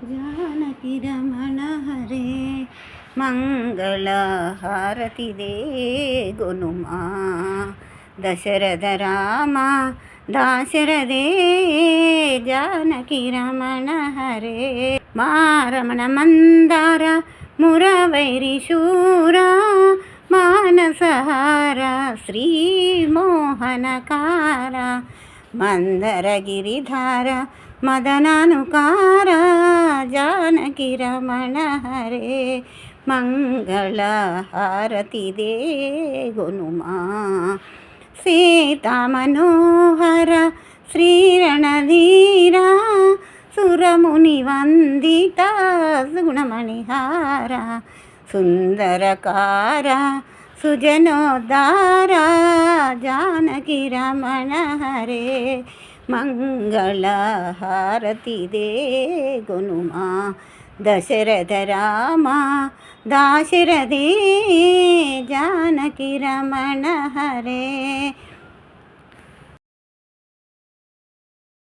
జానకి రమణ హరే మంగళహారతిదే గునుమా దశరథ రామ దాశరథే జానకి రమణ హరే మా రమణ మందార మురవైరి శూరా మానసహార శ్రీ శ్రీమోహనకార మందరగిరిధార మదనానుకార జానకి రమణ హరే మంగళహారతి దేగునుమా సీతామనోహర శ్రీరణధీరా సురముని వందిత గుణమణిహార సుందరకార సుజనోద్ధార జానకి రమణ హరే మంగళహారతిదే గునుమా దశరథ రామ దాశరథే జానకి రమణ హరే.